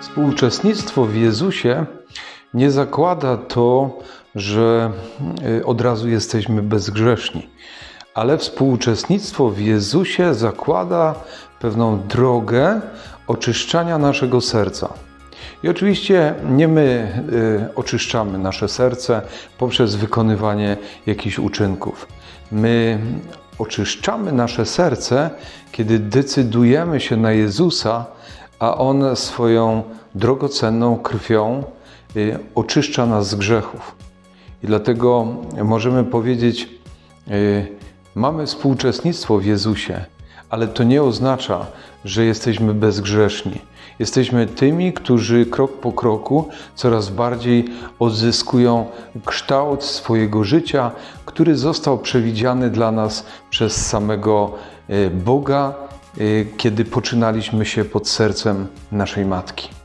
Współuczestnictwo w Jezusie nie zakłada to, że y, od razu jesteśmy bezgrzeszni, ale współuczestnictwo w Jezusie zakłada pewną drogę oczyszczania naszego serca. I oczywiście nie my y, oczyszczamy nasze serce poprzez wykonywanie jakichś uczynków. My oczyszczamy nasze serce, kiedy decydujemy się na Jezusa, a On swoją drogocenną krwią y, oczyszcza nas z grzechów. I dlatego możemy powiedzieć, y, mamy współuczestnictwo w Jezusie, ale to nie oznacza, że jesteśmy bezgrzeszni. Jesteśmy tymi, którzy krok po kroku coraz bardziej odzyskują kształt swojego życia, który został przewidziany dla nas przez samego y, Boga, kiedy poczynaliśmy się pod sercem naszej matki.